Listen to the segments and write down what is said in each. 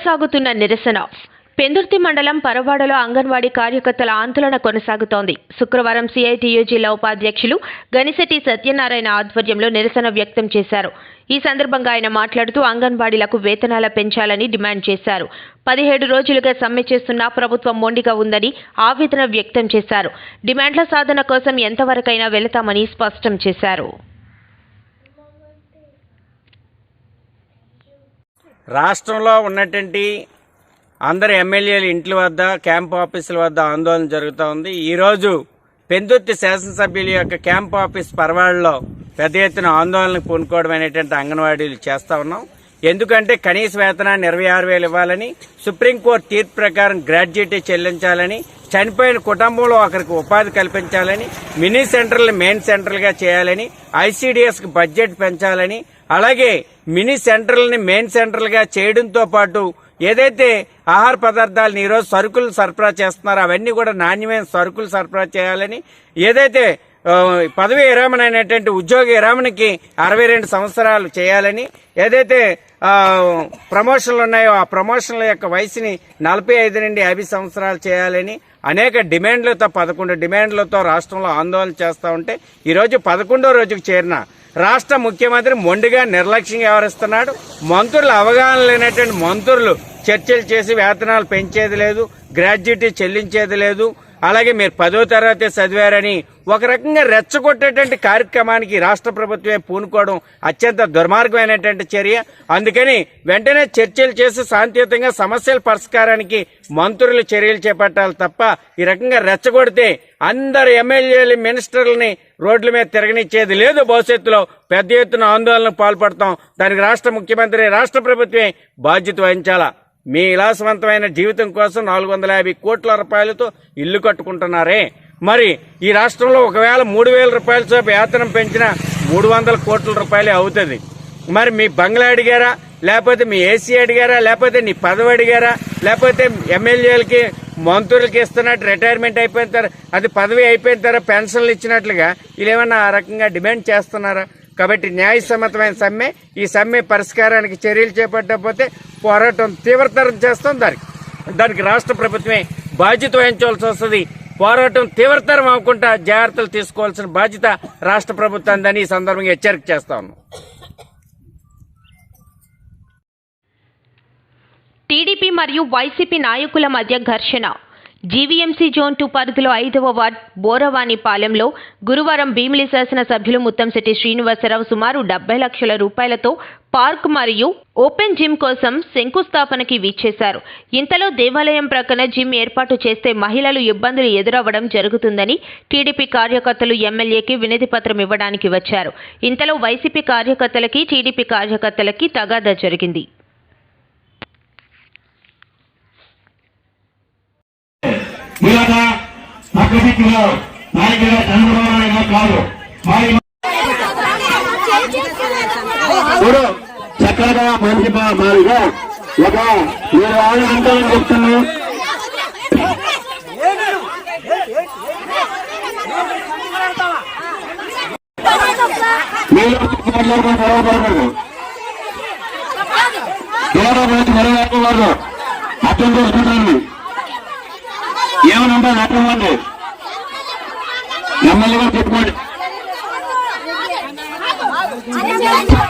కొనసాగుతున్న నిరసన. పెందుర్తి మండలం పరవాడలో అంగన్వాడీ కార్యకర్తల ఆందోళన కొనసాగుతోంది. శుక్రవారం సిఐటియు జిల్లా ఉపాధ్యక్షులు గనిశెట్టి సత్యనారాయణ ఆధ్వర్యంలో నిరసన వ్యక్తం చేశారు. ఈ సందర్భంగా ఆయన మాట్లాడుతూ అంగన్వాడీలకు వేతనాల పెంచాలని డిమాండ్ చేశారు. పదిహేడు రోజులుగా సమ్మె చేస్తున్నా ప్రభుత్వం మొండిగా ఉందని ఆవేదన వ్యక్తం చేశారు. డిమాండ్ల సాధన కోసం ఎంతవరకైనా వెళతామని స్పష్టం చేశారు. రాష్ట్రంలో ఉన్నటువంటి అందరు ఎమ్మెల్యేల ఇంట్ల వద్ద క్యాంప్ ఆఫీసుల వద్ద ఆందోళన జరుగుతూ ఉంది. ఈరోజు పెందుర్తి శాసనసభ్యుల యొక్క క్యాంప్ ఆఫీస్ పరవాడలో పెద్ద ఎత్తున ఆందోళనకు పూనుకోవడం అనేటువంటి అంగన్వాడీలు చేస్తూ ఉన్నాం. ఎందుకంటే కనీస వేతనాన్ని ఇరవై ఆరు వేలు ఇవ్వాలని సుప్రీంకోర్టు తీర్పు ప్రకారం గ్రాడ్యుయేటీ చెల్లించాలని చనిపోయిన కుటుంబంలో ఒకరికి ఉపాధి కల్పించాలని మినీ సెంటర్లు మెయిన్ సెంటర్లుగా చేయాలని ఐసీడీఎస్కి బడ్జెట్ పెంచాలని అలాగే మినీ సెంటర్లని మెయిన్ సెంటర్లుగా చేయడంతో పాటు ఏదైతే ఆహార పదార్థాలను ఈరోజు సరుకులు సరఫరా చేస్తున్నారో అవన్నీ కూడా నాణ్యమైన సరుకులు సరఫరా చేయాలని ఏదైతే పదవి విరామణ అయినటువంటి ఉద్యోగ విరామణకి అరవై రెండు సంవత్సరాలు చేయాలని ఏదైతే ప్రమోషన్లు ఉన్నాయో ఆ ప్రమోషన్ల యొక్క వయసుని నలభై ఐదు నుండి యాభై సంవత్సరాలు చేయాలని అనేక డిమాండ్లతో పదకొండు డిమాండ్లతో రాష్ట్రంలో ఆందోళన చేస్తూ ఉంటే ఈరోజు పదకొండో రోజుకు చేరిన రాష్ట్ర ముఖ్యమంత్రి మొండిగా నిర్లక్ష్యంగా వ్యవహరిస్తున్నాడు. మంత్రులు అవగాహన లేనటువంటి మంత్రులు చర్చలు చేసి వేతనాలు పెంచేది లేదు గ్రాడ్యుటీ చెల్లించేది లేదు. అలాగే మీరు పదో తరగతి చదివారని ఒక రకంగా రెచ్చగొట్టేటువంటి కార్యక్రమానికి రాష్ట్ర ప్రభుత్వమే పూనుకోవడం అత్యంత దుర్మార్గమైనటువంటి చర్య. అందుకని వెంటనే చర్చలు చేసి శాంతియుతంగా సమస్యల పరిష్కారానికి మంత్రులు చర్యలు చేపట్టాలి తప్ప ఈ రకంగా రెచ్చగొడితే అందరు ఎమ్మెల్యేలు మినిస్టర్లని రోడ్ల మీద తిరగనిచ్చేది లేదు. భవిష్యత్తులో పెద్ద ఎత్తున ఆందోళనకు పాల్పడతాం. దానికి రాష్ట్ర ముఖ్యమంత్రి రాష్ట్ర ప్రభుత్వమే బాధ్యత వహించాలా? మీ విలాసవంతమైన జీవితం కోసం నాలుగు వందల యాభై కోట్ల రూపాయలతో ఇల్లు కట్టుకుంటున్నారే. మరి ఈ రాష్ట్రంలో ఒకవేళ మూడు వేల రూపాయల చొప్పున వేతనం పెంచిన మూడు వందల కోట్ల రూపాయలే అవుతుంది. మరి మీ బంగ్లా అడిగారా? లేకపోతే మీ ఏసీ అడిగారా? లేకపోతే నీ పదవి అడిగారా? లేకపోతే ఎమ్మెల్యేలకి మంత్రులకి ఇస్తున్నట్టు రిటైర్మెంట్ అయిపోయిన తర్వాత అది పదవి అయిపోయిన తర్వాత పెన్షన్లు ఇచ్చినట్లుగా వీళ్ళు ఏమన్నా ఆ రకంగా డిమాండ్ చేస్తున్నారా? కాబట్టి న్యాయసమ్మతమైన సమ్మె ఈ సమ్మె పరిష్కారానికి చర్యలు చేపట్టకపోతే పోరాటం తీవ్రతరం చేస్తాం దానికి. దానికి రాష్ట్ర ప్రభుత్వమే బాధ్యత వహించవలసి వస్తుంది. పోరాటం తీవ్రతరం అవ్వకుండా జాగ్రత్తలు తీసుకోవాల్సిన బాధ్యత రాష్ట్ర ప్రభుత్వాన్ని ఈ సందర్భంగా హెచ్చరిక చేస్తా ఉన్నాం. టీడీపీ మరియు వైసీపీ నాయకుల మధ్య ఘర్షణ. జీవీఎంసీ జోన్ టూ పరిధిలో ఐదవ వార్డ్ బోరవాణిపాలెంలో గురువారం భీమిలి శాసనసభ్యులు ముత్తంశెట్టి శ్రీనివాసరావు సుమారు డెబ్బై లక్షల రూపాయలతో పార్క్ మరియు ఓపెన్ జిమ్ కోసం శంకుస్థాపనకి విచ్చేశారు. ఇంతలో దేవాలయం ప్రక్కన జిమ్ ఏర్పాటు చేస్తే మహిళలు ఇబ్బందులు ఎదురవ్వడం జరుగుతుందని టీడీపీ కార్యకర్తలు ఎమ్మెల్యేకి వినతి పత్రం ఇవ్వడానికి వచ్చారు. ఇంతలో వైసీపీ కార్యకర్తలకి టీడీపీ కార్యకర్తలకి తగాదా జరిగింది. ఇలాగ పక్కదిక్కులో చంద్రబాబు నాయుడు కాదు. మరి ఇప్పుడు చక్కగా మంచి మాదిగా ఒక మీరు చెప్తున్నా మాట్లాడుకుని గొడవపడకూడదు గొడవ అర్థం చేసుకుంటాను ఏమని ఉంటుంది అర్థం ఉంది ఎమ్మెల్యే గారు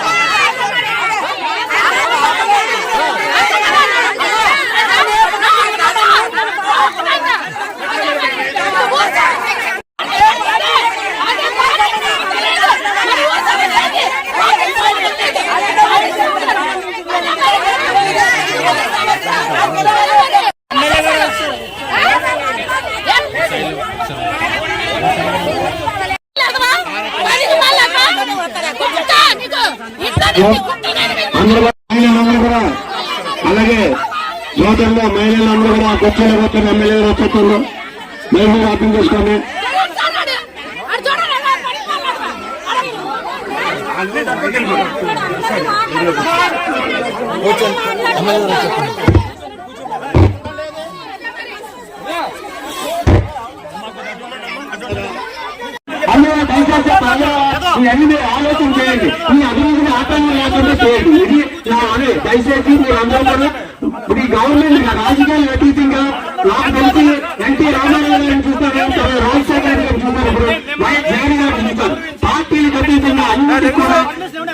అందరూ కూడా మహిళలందరూ కూడా అలాగే యువతల్లో మహిళలందరూ కూడా కూర్చొని కూర్చొని ఎమ్మెల్యేలు వచ్చేస్తున్నారు మహిళలు అర్థం చేసుకోండి అందరూ దయచేసి అందరూ ఇవన్నీ మీరు ఆలోచన చేయండి ఈ అభివృద్ధిని ఆటంకం లేకుండా చేయండి ఇది నా అదే దయచేసి మీరు అందరూ కూడా ఇప్పుడు ఈ గవర్నమెంట్ రాజకీయాలు అతీతంగా నాకు తెలిసి ఎన్టీ రామారావు గారిని చూస్తారు తర్వాత రాజశేఖర గారిని చూస్తారు ఇప్పుడు వైఎస్ జగన్ గారిని చూస్తారు పార్టీలకు అతీతంగా అందరికీ కూడా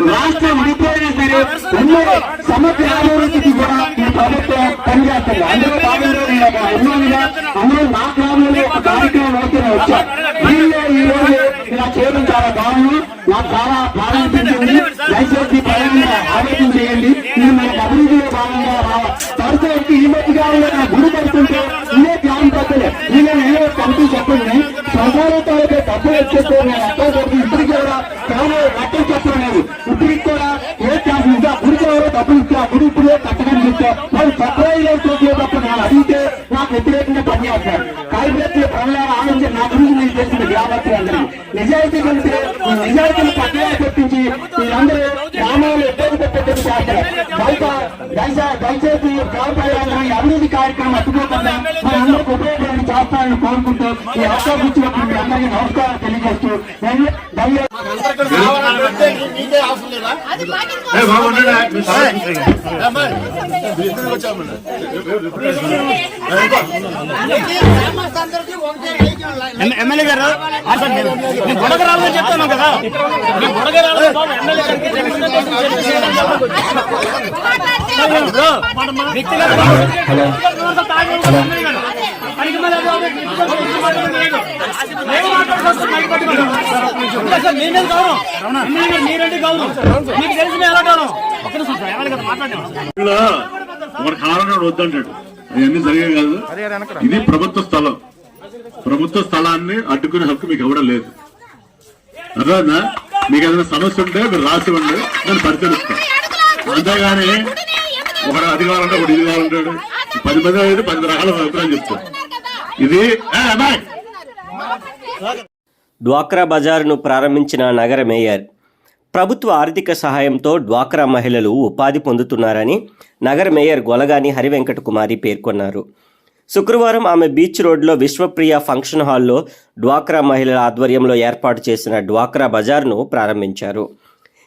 రాష్ట్రం విడిపోయినా సరే ఉమ్మడి సమగ్ర అభివృద్ధికి కూడా ఈ ప్రభుత్వం పనిచేస్తుంది అందులో భాగంగా నేను ఒక ఉన్నానుగా అందులో నా గ్రామంలో ఒక కార్యక్రమం అవుతూనే వచ్చాను వీళ్ళే ఈ రోజు ఇలా చేయడం చాలా బాగుంది నాకు చాలా బాగా అనిపించింది దయచేసి ప్రయాణంగా ఆలోచన చేయండి ఇది మనకు అభివృద్ధిలో భాగంగా రావాలి తరచు ఈ మధ్య కాలంలో నా గుడి పడుతుంటే ఇదే గ్రామ పెద్దలే వీళ్ళని ఏదో కమిటీ చెప్పండి శ్మశాన తాలూకా డబ్బులు వచ్చేస్తే నేను అక్కడ కొడుకు ఇప్పటికి కూడా కేవలం లెక్కలు చెప్పడం లేదు ఇప్పటికి కూడా ఏ క్యాంప్ ఇంకా గుడికి ఎవరో డబ్బులు ఇస్తే గుడి ఇప్పుడే కట్టడం చెప్తే వాళ్ళు సప్లై చేసే తప్ప నేను అడిగితే నాకు వ్యతిరేకంగా పనిచేస్తారు కార్యకర్తలు ప్రజల ఆనందం నా గురించి నేను తెలిసిన గ్రామస్తులు అందరూ నిజాయితీ కలిసి నిజాయితీని పక్కన పెట్టించి మీరందరూ గ్రామాలు ఇబ్బంది పెట్టడం చేస్తారు బయట దయచేసి గ్రామ ప్రజలందరూ ఈ అభివృద్ధి కార్యక్రమం అట్టుకోకుండా మనందరికి ఉపయోగపడి చేస్తారని కోరుకుంటూ ఈ అవకాశం ఇచ్చినప్పుడు మీ అందరికీ నమస్కారం తెలియజేస్తూ నేను దయ ఎమ్మెల్యే గారు అసలు నేను గొడవ రావాలని చెప్తాను కదా. నేను గొడవ వ్యక్తిగత మీరంటే మీకు తెలిసి మేము ఎలా గౌరవం ఒక్క నిమిషం వద్దంటాడు. అవన్నీ జరిగే కాదు. ఇది ప్రభుత్వ స్థలం. ప్రభుత్వ స్థలాన్ని అడ్డుకునే హక్కు మీకు ఇవ్వడం లేదు. అర్థమైందా? మీకు ఏదైనా సమస్య ఉంటే మీరు రాసి ఇవ్వండి నేను పరిశీలిస్తాను అంతేగాని ఒకడు అది కావాలంటే ఒకటి ఇది కావాలంటాడు పది మంది అయితే పది రకాల అభిప్రాయం చెప్తాడు ఇది డ్వాక్రా బజారును ప్రారంభించిన నగర మేయర్ ప్రభుత్వ ఆర్థిక సహాయంతో డ్వాక్రా మహిళలు ఉపాధి పొందుతున్నారని నగర మేయర్ గొలగాని హరివెంకట కుమారి పేర్కొన్నారు. శుక్రవారం ఆమె బీచ్ రోడ్లో విశ్వప్రియ ఫంక్షన్ హాల్లో డ్వాక్రా మహిళల ఆధ్వర్యంలో ఏర్పాటు చేసిన డ్వాక్రా బజార్ను ప్రారంభించారు.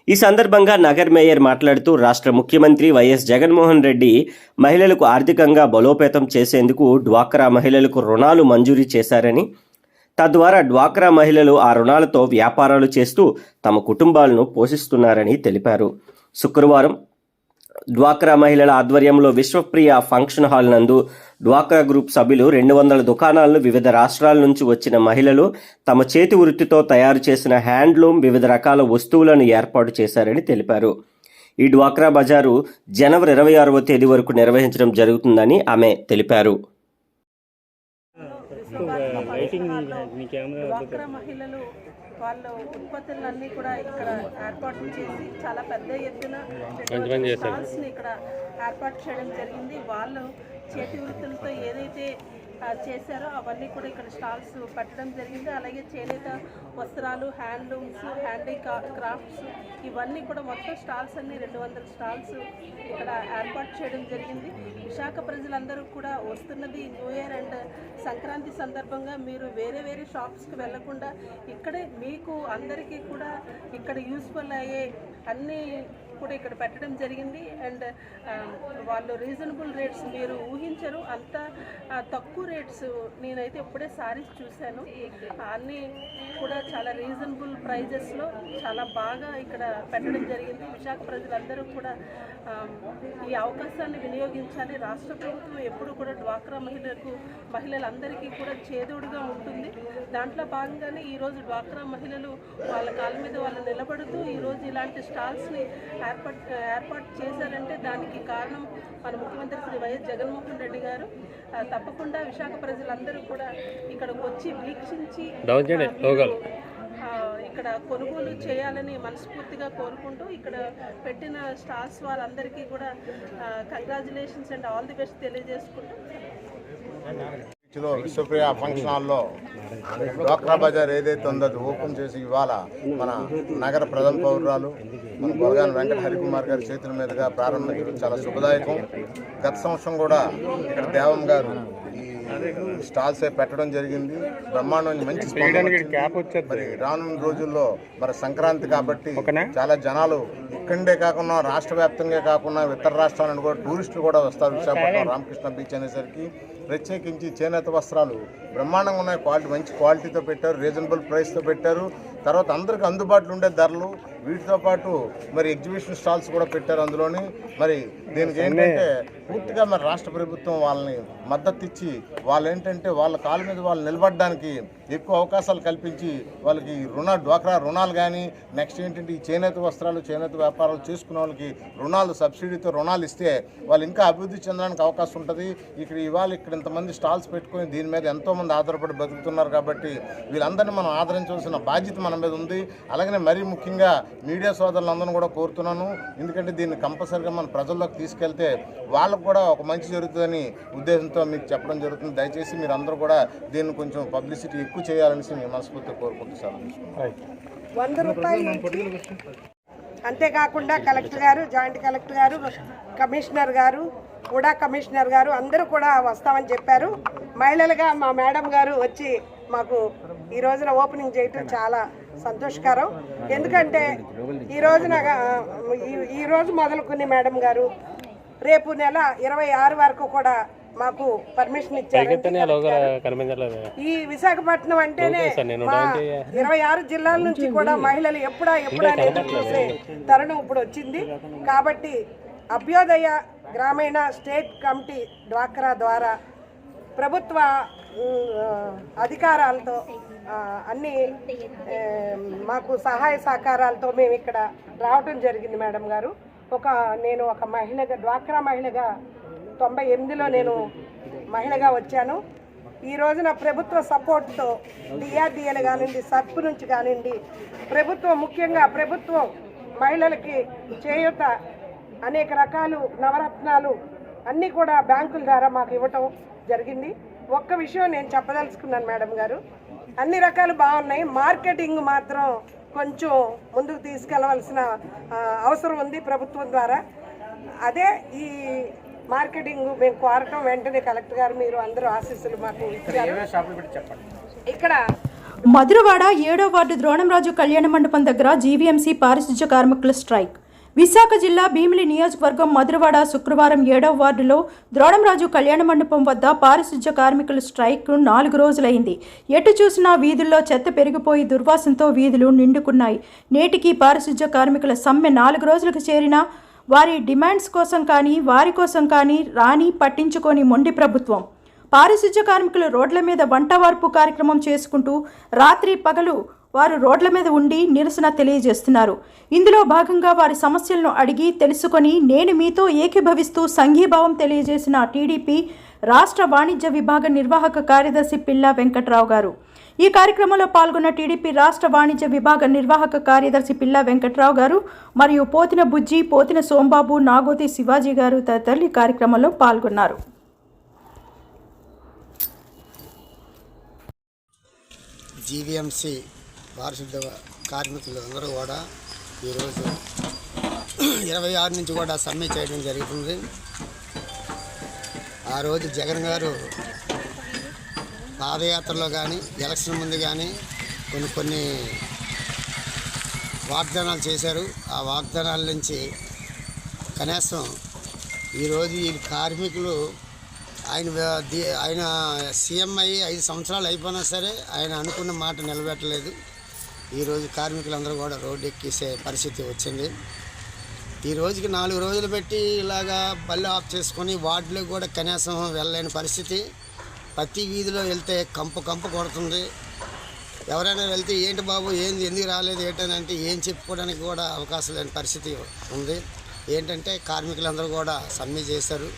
ఈ సందర్భంగా నగర్ మేయర్ మాట్లాడుతూ రాష్ట్ర ముఖ్యమంత్రి వైఎస్ జగన్మోహన్ రెడ్డి మహిళలకు ఆర్థికంగా బలోపేతం చేసేందుకు డ్వాక్రా మహిళలకు రుణాలు మంజూరీ చేశారని తద్వారా డ్వాక్రా మహిళలు ఆ రుణాలతో వ్యాపారాలు చేస్తూ తమ కుటుంబాలను పోషిస్తున్నారని తెలిపారు. శుక్రవారం డ్వాక్రా మహిళల ఆధ్వర్యంలో విశ్వప్రియ ఫంక్షన్ హాల్ నందు డ్వాక్రా గ్రూప్ సభ్యులు రెండు వందల దుకాణాలను వివిధ రాష్ట్రాల నుంచి వచ్చిన మహిళలు తమ చేతి వృత్తితో తయారు చేసిన హ్యాండ్లూమ్ వివిధ రకాల వస్తువులను ఏర్పాటు చేశారని తెలిపారు. ఈ డ్వాక్రా బజారు జనవరి ఇరవై ఆరవ తేదీ వరకు నిర్వహించడం జరుగుతుందని ఆమె తెలిపారు. డ్వాక్రా మహిళలు వాళ్ళ ఉత్పత్తులన్నీ కూడా ఇక్కడ ఏర్పాటు చేసి చాలా పెద్ద ఎత్తున స్టాల్స్ని ఇక్కడ ఏర్పాటు చేయడం జరిగింది. వాళ్ళు చేతి వృత్తులతో ఏదైతే చేశారో. అవన్నీ కూడా ఇక్కడ స్టాల్స్ పెట్టడం జరిగింది. అలాగే చేనేత వస్త్రాలు హ్యాండ్లూమ్స్ హ్యాండీ క్రాఫ్ట్స్ ఇవన్నీ కూడా మొత్తం స్టాల్స్ అన్ని రెండు వందల స్టాల్స్ ఇక్కడ ఏర్పాటు చేయడం జరిగింది. విశాఖ ప్రజలందరూ కూడా వస్తున్నది న్యూ ఇయర్ అండ్ సంక్రాంతి సందర్భంగా మీరు వేరే వేరే షాప్స్కి వెళ్ళకుండా ఇక్కడే మీకు అందరికీ కూడా ఇక్కడ యూస్ఫుల్ అయ్యే అన్ని కూడా ఇక్కడ పెట్టడం జరిగింది. అండ్ వాళ్ళు రీజనబుల్ రేట్స్ మీరు ఊహించరు. అంత తక్కువ రేట్స్ నేనైతే ఇప్పుడే సారీస్ చూశాను. అన్నీ కూడా చాలా రీజనబుల్ ప్రైజెస్లో చాలా బాగా ఇక్కడ పెట్టడం జరిగింది. విశాఖ ప్రజలందరూ కూడా ఈ అవకాశాన్ని వినియోగించాలి. రాష్ట్ర ప్రభుత్వం ఎప్పుడు కూడా డ్వాక్రా మహిళలకు మహిళలందరికీ కూడా చేదోడుగా ఉంటుంది. దాంట్లో భాగంగానే ఈరోజు డ్వాక్రా మహిళలు వాళ్ళ కాళ్ళ మీద వాళ్ళు నిలబడుతూ ఈరోజు ఇలాంటి స్టాల్స్ని ఏర్పాటు ఏర్పాటు చేశారంటే దానికి కారణం మన ముఖ్యమంత్రి శ్రీ వైఎస్ జగన్మోహన్ రెడ్డి గారు. తప్పకుండా విశాఖ ప్రజలందరూ కూడా ఇక్కడికి వచ్చి వీక్షించి ఇక్కడ కొనుగోలు చేయాలని మనస్ఫూర్తిగా కోరుకుంటూ ఇక్కడ పెట్టిన స్టాల్స్ వాళ్ళందరికీ కూడా congratulations and all the best తెలియజేసుకుంటూ. విశ్వప్రియ ఫంక్షన్ హాల్లో డ్వాక్రా బజార్ ఏదైతే ఉందో అది ఓపెన్ చేసి ఇవాళ మన నగర ప్రథమ పౌరురాలు మన బొలగాని వెంకట హరికుమార్ గారి చేతుల మీదుగా ప్రారంభించడం చాలా శుభదాయకం. గత సంవత్సరం కూడా ఇక్కడ దేవం గారు ఈ స్టాల్స్ పెట్టడం జరిగింది. బ్రహ్మాండం మంచి. మరి రానున్న రోజుల్లో మరి సంక్రాంతి కాబట్టి చాలా జనాలు ఇక్కడే కాకుండా రాష్ట్ర వ్యాప్తంగా కాకుండా ఇతర రాష్ట్రాల నుండి కూడా టూరిస్టులు కూడా వస్తారు. విశాఖపట్నం రామకృష్ణ బీచ్ అనేసరికి ప్రత్యేకించి చేనేత వస్త్రాలు బ్రహ్మాండంగా ఉన్నాయి. క్వాలిటీ మంచి క్వాలిటీతో పెట్టారు రీజనబుల్ ప్రైస్తో పెట్టారు. తర్వాత అందరికి అందుబాటులో ఉండే ధరలు వీటితో పాటు మరి ఎగ్జిబిషన్ స్టాల్స్ కూడా పెట్టారు అందులోని. మరి దీనికి ఏంటంటే పూర్తిగా మరి రాష్ట్ర ప్రభుత్వం వాళ్ళని మద్దతు ఇచ్చి వాళ్ళు ఏంటంటే వాళ్ళ కాళ్ళ మీద వాళ్ళు నిలబడడానికి ఎక్కువ అవకాశాలు కల్పించి వాళ్ళకి రుణ డ్వాక్రా రుణాలు కానీ నెక్స్ట్ ఏంటంటే ఈ చేనేత వస్త్రాలు చేనేత వ్యాపారాలు చేసుకునే వాళ్ళకి రుణాలు సబ్సిడీతో రుణాలు ఇస్తే వాళ్ళు ఇంకా అభివృద్ధి చెందడానికి అవకాశం ఉంటుంది. ఇక్కడ ఇవాళ ఇక్కడ ఇంతమంది స్టాల్స్ పెట్టుకొని దీని మీద ఎంతోమంది ఆధారపడి బతుకుతున్నారు కాబట్టి వీళ్ళందరినీ మనం ఆదరించవలసిన బాధ్యత మన మీద ఉంది. అలాగనే మరీ ముఖ్యంగా మీడియా సోదరులందరూ కూడా కోరుతున్నాను. ఎందుకంటే దీన్ని కంపల్సరిగా మన ప్రజల్లోకి తీసుకెళ్తే వాళ్ళకు కూడా ఒక మంచి జరుగుతుందని ఉద్దేశంతో మీకు చెప్పడం జరుగుతుంది. దయచేసి మీరు అందరూ కూడా దీన్ని కొంచెం పబ్లిసిటీ ఎక్కువ చేయాలనేసి నేను మనస్ఫూర్తిగా కోరుకుంటున్నాను అంతేకాకుండా కలెక్టర్ గారు జాయింట్ కలెక్టర్ గారు కమిషనర్ గారు కూడా కమిషనర్ గారు అందరూ కూడా వస్తామని చెప్పారు. మహిళలుగా మా మేడం గారు వచ్చి మాకు ఈ రోజున ఓపెనింగ్ చేయటం చాలా సంతోషకరం. ఎందుకంటే ఈ రోజున ఈ- రోజు మొదలుకుని మేడం గారు రేపు నెల ఇరవై ఆరు వరకు కూడా మాకు పర్మిషన్ ఇచ్చారు. ఈ విశాఖపట్నం అంటేనే మా ఇరవై ఆరు జిల్లాల నుంచి కూడా మహిళలు ఎప్పుడా ఎప్పుడా ఎదురు చూసే తరుణం ఇప్పుడు వచ్చింది. కాబట్టి అభ్యోదయ గ్రామీణ స్టేట్ కమిటీ డ్వాక్రా ద్వారా ప్రభుత్వ అధికారాలతో అన్ని మాకు సహాయ సహకారాలతో మేము ఇక్కడ రావటం జరిగింది మేడం గారు. ఒక నేను ఒక మహిళగా డ్వాక్రా మహిళగా తొంభై ఎనిమిదిలో నేను మహిళగా వచ్చాను. ఈ రోజున ప్రభుత్వ సపోర్ట్తో డిఆర్డిఏలు కానివ్వండి సర్ప్ నుంచి కానివ్వండి ప్రభుత్వం ముఖ్యంగా ప్రభుత్వం మహిళలకి చేయూత అనేక రకాలు నవరత్నాలు అన్నీ కూడా బ్యాంకుల ద్వారా మాకు ఇవ్వటం జరిగింది. ఒక్క విషయం నేను చెప్పదలుచుకున్నాను మేడం గారు. అన్ని రకాలు బాగున్నాయి. మార్కెటింగ్ మాత్రం కొంచెం ముందుకు తీసుకెళ్ళవలసిన అవసరం ఉంది ప్రభుత్వం ద్వారా. అదే ఈ మార్కెటింగ్ మేము కోరటం వెంటనే కలెక్టర్ గారు మీరు అందరూ ఆశీస్సులు మాకు ఇక్కడ మధురవాడ ఏడో వార్డు ద్రోణంరాజు కళ్యాణ మండపం దగ్గర జీవీఎంసీ పారిశుధ్య కార్మికుల స్ట్రైక్. విశాఖ జిల్లా భీమిలి నియోజకవర్గం మధురవాడ శుక్రవారం ఏడవ వార్డులో ద్రోణంరాజు కళ్యాణ మండపం వద్ద పారిశుధ్య కార్మికుల స్ట్రైక్ నాలుగు రోజులైంది. ఎటు చూసినా వీధుల్లో చెత్త పెరిగిపోయి దుర్వాసంతో వీధులు నిండుకున్నాయి. నేటికి పారిశుధ్య కార్మికుల సమ్మె నాలుగు రోజులకు చేరినా వారి డిమాండ్స్ కోసం కానీ వారి కోసం కానీ రాని పట్టించుకొని మొండి ప్రభుత్వం. పారిశుధ్య కార్మికులు రోడ్ల మీద వంట వార్పు కార్యక్రమం చేసుకుంటూ రాత్రి పగలు వారు రోడ్ల మీద ఉండి నిరసన తెలియజేస్తున్నారు. ఇందులో భాగంగా వారి సమస్యలను అడిగి తెలుసుకొని నేను మీతో ఏకీభవిస్తూ సంఘీభావం తెలియజేసిన టీడీపీ రాష్ట్ర వాణిజ్య విభాగ నిర్వాహక కార్యదర్శి పిల్లా వెంకట్రావు గారు. ఈ కార్యక్రమంలో పాల్గొన్న టీడీపీ రాష్ట్ర వాణిజ్య విభాగ నిర్వాహక కార్యదర్శి పిల్లా వెంకట్రావు గారు మరియు పోతిన బుజ్జి పోతిన సోంబాబు నాగోతి శివాజీ గారు తదితరులు ఈ కార్యక్రమంలో పాల్గొన్నారు. జీవీఎంసీ పారిశుద్ధ కార్మికులు అందరూ కూడా ఈరోజు ఇరవై ఆరు నుంచి కూడా సమ్మె చేయడం జరుగుతుంది. ఆ రోజు జగన్ గారు పాదయాత్రలో కానీ ఎలక్షన్ ముందు కానీ కొన్ని కొన్ని వాగ్దానాలు చేశారు. ఆ వాగ్దానాల నుంచి కనీసం ఈరోజు ఈ కార్మికులు ఆయన ఆయన సీఎం అయ్యి ఐదు సంవత్సరాలు అయిపోయినా సరే ఆయన అనుకున్న మాట నిలబెట్టలేదు. ఈరోజు కార్మికులందరూ కూడా రోడ్డు ఎక్కేసే పరిస్థితి వచ్చింది. ఈ రోజుకి నాలుగు రోజులు పెట్టి ఇలాగా బళ్ళు ఆఫ్ చేసుకొని వార్డులో కూడా కనీసం వెళ్ళలేని పరిస్థితి. ప్రతి వీధిలో వెళ్తే కంపు కంపు కొడుతుంది. ఎవరైనా వెళ్తే ఏంటి బాబు ఏంది ఎందుకు రాలేదు ఏంటంటే ఏం చెప్పుకోవడానికి కూడా అవకాశం లేని పరిస్థితి ఉంది. ఏంటంటే కార్మికులందరూ కూడా సమ్మె చేశారు.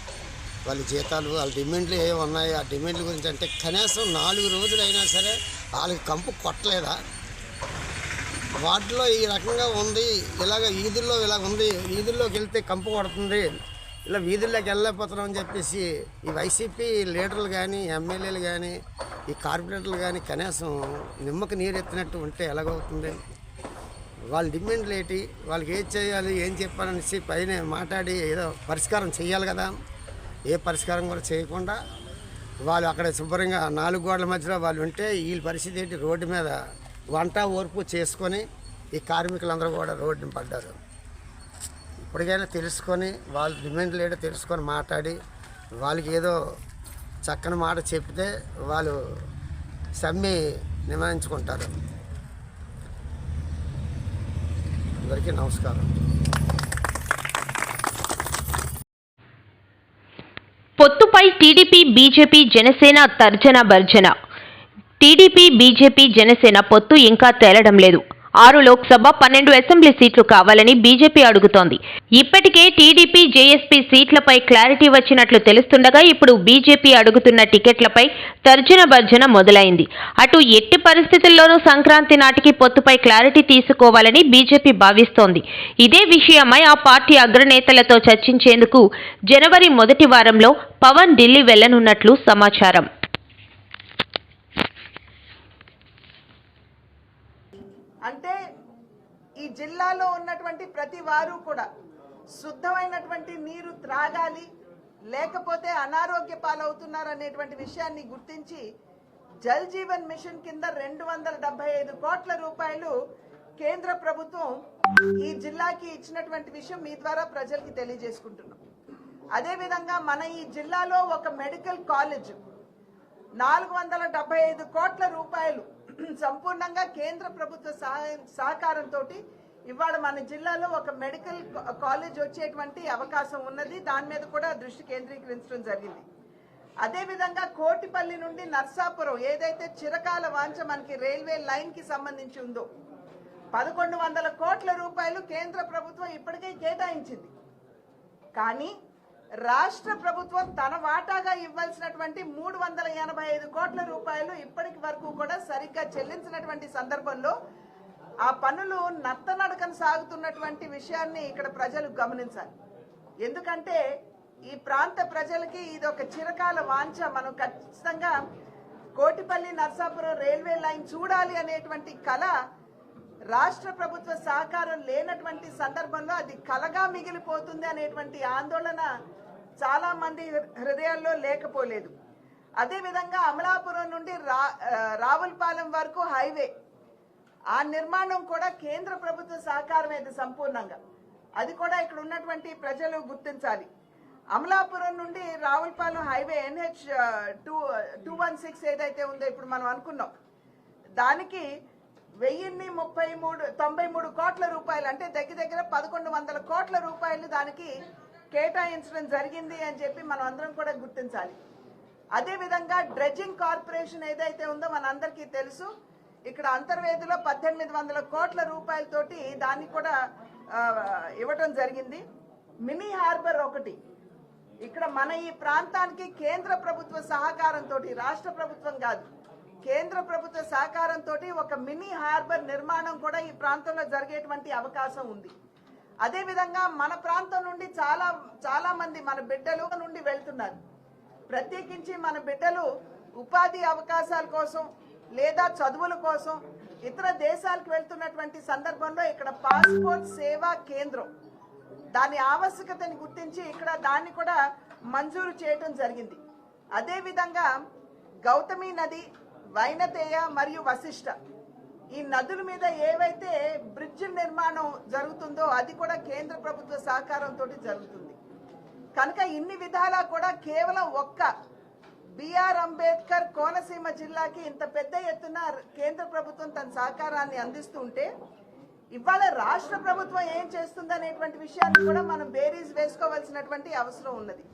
వాళ్ళ జీతాలు వాళ్ళ డిమాండ్లు ఏమి ఉన్నాయి. ఆ డిమాండ్ల గురించి అంటే కనీసం నాలుగు రోజులు అయినా సరే వాళ్ళకి కంపు కొట్టలేదా? వార్డులో ఈ రకంగా ఉంది. ఇలాగ వీధుల్లో ఇలా ఉంది. వీధుల్లోకి వెళ్తే కంపు కొడుతుంది. ఇలా వీధుల్లోకి వెళ్ళలేకపోతున్నాం అని చెప్పేసి ఈ వైసీపీ లీడర్లు కానీ ఎమ్మెల్యేలు కానీ ఈ కార్పొరేటర్లు కానీ కనీసం నిమ్మకి నీరు ఎత్తినట్టు ఉంటే ఎలాగవుతుంది? వాళ్ళ డిమాండ్లు ఏంటి? వాళ్ళకి ఏం చేయాలి? ఏం చెప్పాలనేసి పైన మాట్లాడి ఏదో పరిష్కారం చేయాలి కదా. ఏ పరిష్కారం కూడా చేయకుండా వాళ్ళు అక్కడ శుభ్రంగా నాలుగు గోడల మధ్యలో వాళ్ళు ఉంటే వీళ్ళ పరిస్థితి ఏంటి? రోడ్డు మీద వంట ఓర్పు చేసుకొని ఈ కార్మికులందరూ కూడా రోడ్డుని పడ్డారు. ఇప్పటికైనా తెలుసుకొని వాళ్ళ డిమాండ్ ఏంటో తెలుసుకొని మాట్లాడి వాళ్ళకి ఏదో చక్కని మాట చెప్తే వాళ్ళు సమ్మె నిమాయించుకుంటారు అందరికీ నమస్కారం. పొత్తుపై టీడీపీ బీజేపీ జనసేన తర్జన భర్జన. టీడీపీ బీజేపీ జనసేన పొత్తు ఇంకా తేలడం లేదు. ఆరు లోక్సభ పన్నెండు అసెంబ్లీ సీట్లు కావాలని బీజేపీ అడుగుతోంది. ఇప్పటికే టీడీపీ జేఎస్పీ సీట్లపై క్లారిటీ వచ్చినట్లు తెలుస్తుండగా ఇప్పుడు బీజేపీ అడుగుతున్న టికెట్లపై తర్జన భర్జన మొదలైంది. అటు ఎట్టి పరిస్థితుల్లోనూ సంక్రాంతి నాటికి పొత్తుపై క్లారిటీ తీసుకోవాలని బీజేపీ భావిస్తోంది. ఇదే విషయమై ఆ పార్టీ అగ్రనేతలతో చర్చించేందుకు జనవరి మొదటి వారంలో పవన్ ఢిల్లీ వెళ్ళనున్నట్లు సమాచారం అంటే ఈ జిల్లాలో ఉన్నటువంటి ప్రతి వారు కూడా శుద్ధమైనటువంటి నీరు త్రాగాలి లేకపోతే అనారోగ్య పాలవుతున్నారు అనేటువంటి విషయాన్ని గుర్తించి జల్ జీవన్ మిషన్ కింద రెండు వందల డెబ్బై ఐదు కోట్ల రూపాయలు కేంద్ర ప్రభుత్వం ఈ జిల్లాకి ఇచ్చినటువంటి విషయం మీ ద్వారా ప్రజలకి తెలియజేసుకుంటున్నాం. అదేవిధంగా మన ఈ జిల్లాలో ఒక మెడికల్ కాలేజ్ నాలుగు వందల డెబ్బై ఐదు కోట్ల రూపాయలు సంపూర్ణంగా కేంద్ర ప్రభుత్వ సహాయం సహకారంతో ఇవాళ మన జిల్లాలో ఒక మెడికల్ కాలేజ్ వచ్చేటువంటి అవకాశం ఉన్నది. దాని మీద కూడా దృష్టి కేంద్రీకరించడం జరిగింది. అదేవిధంగా కోటిపల్లి నుండి నర్సాపురం ఏదైతే చిరకాల వాంఛ మనకి రైల్వే లైన్కి సంబంధించి ఉందో పదకొండు వందల కోట్ల రూపాయలు కేంద్ర ప్రభుత్వం ఇప్పటికే కేటాయించింది. కానీ రాష్ట్ర ప్రభుత్వం తన వాటాగా ఇవ్వాల్సినటువంటి మూడు వందల ఎనభై ఐదు కోట్ల రూపాయలు ఇప్పటికి వరకు కూడా సరిగ్గా చెల్లించినటువంటి సందర్భంలో ఆ పనులు నత్తనడకన సాగుతున్నటువంటి విషయాన్ని ఇక్కడ ప్రజలు గమనించాలి. ఎందుకంటే ఈ ప్రాంత ప్రజలకి ఇది ఒక చిరకాల వాంఛ. మనం ఖచ్చితంగా కోటిపల్లి నర్సాపురం రైల్వే లైన్ చూడాలి అనేటువంటి కళ రాష్ట్ర ప్రభుత్వ సహకారం లేనటువంటి సందర్భంలో అది కలగా మిగిలిపోతుంది అనేటువంటి ఆందోళన చాలా మంది హృదయాల్లో లేకపోలేదు. అదేవిధంగా అమలాపురం నుండి రా రావులపాలెం వరకు హైవే ఆ నిర్మాణం కూడా కేంద్ర ప్రభుత్వ సహకారం ఇది సంపూర్ణంగా. అది కూడా ఇక్కడ ఉన్నటువంటి ప్రజలు గుర్తించాలి. అమలాపురం నుండి Ravulapalem highway NH two two one six ఏదైతే ఉందో ఇప్పుడు మనం అనుకున్నాం. దానికి వెయ్యిన్ని ముప్పై మూడు తొంభై మూడు కోట్ల రూపాయలు అంటే దగ్గర దగ్గర పదకొండు వందల కోట్ల రూపాయలు దానికి కేటాయించడం జరిగింది అని చెప్పి మనం అందరం కూడా గుర్తించాలి. అదేవిధంగా డ్రెడ్జింగ్ కార్పొరేషన్ ఏదైతే ఉందో మనందరికీ తెలుసు. ఇక్కడ అంతర్వేదిలో పద్దెనిమిది వందల కోట్ల రూపాయలతోటి దాన్ని కూడా ఇవ్వటం జరిగింది. మినీ హార్బర్ ఒకటి. ఇక్కడ మన ఈ ప్రాంతానికి కేంద్ర ప్రభుత్వ సహకారంతో రాష్ట్ర ప్రభుత్వం కాదు కేంద్ర ప్రభుత్వ సహకారంతో ఒక మినీ హార్బర్ నిర్మాణం కూడా ఈ ప్రాంతంలో జరిగేటువంటి అవకాశం ఉంది. అదేవిధంగా మన ప్రాంతం నుండి చాలా చాలా మంది మన బిడ్డలు నుండి వెళ్తున్నారు. ప్రత్యేకించి మన బిడ్డలు ఉపాధి అవకాశాల కోసం లేదా చదువుల కోసం ఇతర దేశాలకు వెళ్తున్నటువంటి సందర్భంలో ఇక్కడ పాస్పోర్ట్ సేవా కేంద్రం. దాని ఆవశ్యకతని గుర్తించి ఇక్కడ దాన్ని కూడా మంజూరు చేయటం జరిగింది. అదేవిధంగా గౌతమి నది వైనతేయ మరియు వశిష్ట ఈ నదుల మీద ఏవైతే బ్రిడ్జ్ నిర్మాణం జరుగుతుందో అది కూడా కేంద్ర ప్రభుత్వ సహకారంతో జరుగుతుంది. కనుక ఇన్ని విధాలా కూడా కేవలం ఒక్క బిఆర్ అంబేద్కర్ కోనసీమ జిల్లాకి ఇంత పెద్ద ఎత్తున కేంద్ర ప్రభుత్వం తన సహకారాన్ని అందిస్తుంటే ఇవాళ రాష్ట్ర ప్రభుత్వం ఏం చేస్తుందనేటువంటి విషయాన్ని కూడా మనం బేరీజ్ వేసుకోవాల్సినటువంటి అవసరం ఉన్నది.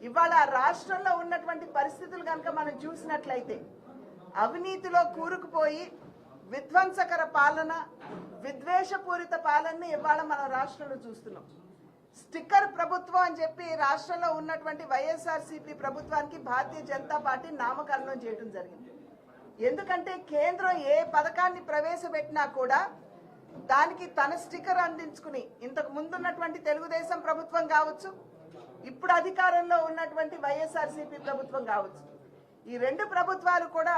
ఇవాళ రాష్ట్రంలో ఉన్నటువంటి పరిస్థితులు కనుక మనం చూసినట్లయితే అవినీతిలో కూరుకుపోయి విధ్వంసకర పాలన విద్వేషపూరిత పాలనని ఇవాళ మనం రాష్ట్రంలో చూస్తున్నాం. స్టిక్కర్ ప్రభుత్వం అని చెప్పి రాష్ట్రంలో ఉన్నటువంటి వైఎస్ఆర్సీపీ ప్రభుత్వానికి భారతీయ జనతా పార్టీ నామకరణం చేయడం జరిగింది. ఎందుకంటే కేంద్రం ఏ పథకాన్ని ప్రవేశపెట్టినా కూడా దానికి తన స్టిక్కర్ అందించుకుని ఇంతకు ముందున్నటువంటి తెలుగుదేశం ప్రభుత్వం కావచ్చు ఇప్పుడు అధికారంలో ఉన్నటువంటి వైఎస్ఆర్సీపీ ప్రభుత్వం కావచ్చు. ఈ రెండు ప్రభుత్వాలు కూడా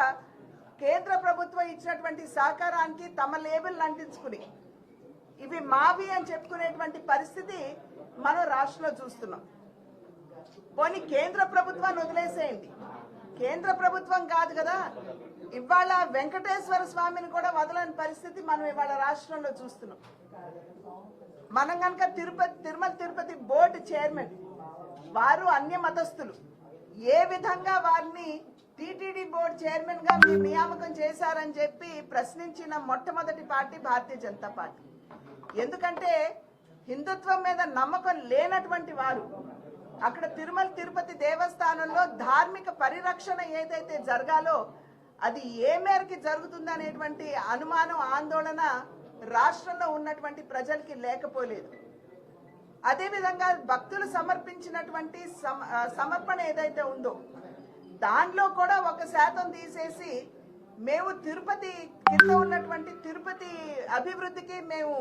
కేంద్ర ప్రభుత్వం ఇచ్చినటువంటి సహకారానికి తమ లేబుల్ అంటించుకుని ఇవి మావి అని చెప్పుకునేటువంటి పరిస్థితి మనం రాష్ట్రంలో చూస్తున్నాం. పోనీ కేంద్ర ప్రభుత్వాన్ని వదిలేసేయండి. కేంద్ర ప్రభుత్వం కాదు కదా. ఇవాళ వెంకటేశ్వర స్వామిని కూడా వదలని పరిస్థితి మనం ఇవాళ రాష్ట్రంలో చూస్తున్నాం. మనం కనుక తిరుపతి తిరుమల తిరుపతి బోర్డు చైర్మన్ వారు అన్య మతస్థులు ఏ విధంగా వారిని టీటీడీ బోర్డు చైర్మన్గా మీరు నియామకం చేశారని చెప్పి ప్రశ్నించిన మొట్టమొదటి పార్టీ భారతీయ జనతా పార్టీ. ఎందుకంటే హిందుత్వం మీద నమ్మకం లేనటువంటి వారు అక్కడ తిరుమల తిరుపతి దేవస్థానంలో ధార్మిక పరిరక్షణ ఏదైతే జరగాలో అది ఏ మేరకి జరుగుతుందనేటువంటి అనుమానం ఆందోళన రాష్ట్రంలో ఉన్నటువంటి ప్రజలకి లేకపోలేదు. అదేవిధంగా భక్తులు సమర్పించినటువంటి సమ- సమర్పణ ఏదైతే ఉందో దానిలో కూడా ఒక శాతం తీసేసి మేము తిరుపతి కింద ఉన్నటువంటి తిరుపతి అభివృద్ధికి మేము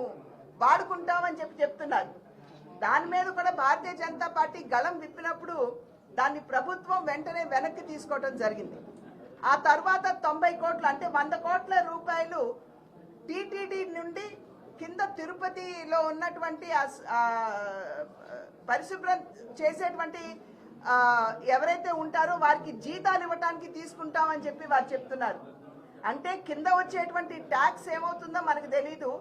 వాడుకుంటామని చెప్పి చెప్తున్నారు. దాని మీద కూడా భారతీయ జనతా పార్టీ గళం విప్పినప్పుడు దాన్ని ప్రభుత్వం వెంటనే వెనక్కి తీసుకోవడం జరిగింది. ఆ తర్వాత తొంభై కోట్లు అంటే వంద కోట్ల రూపాయలు టీటీడీ నుండి కింద తిరుపతిలో ఉన్నటువంటి పరిశుభ్రం చేసేటువంటి ఎవరైతే ఉంటారో వారికి జీతాలు ఇవ్వటానికి తీసుకుంటామని చెప్పి వారు చెప్తున్నారు. అంటే కింద వచ్చేటువంటి ట్యాక్స్ ఏమవుతుందో మనకు తెలీదు.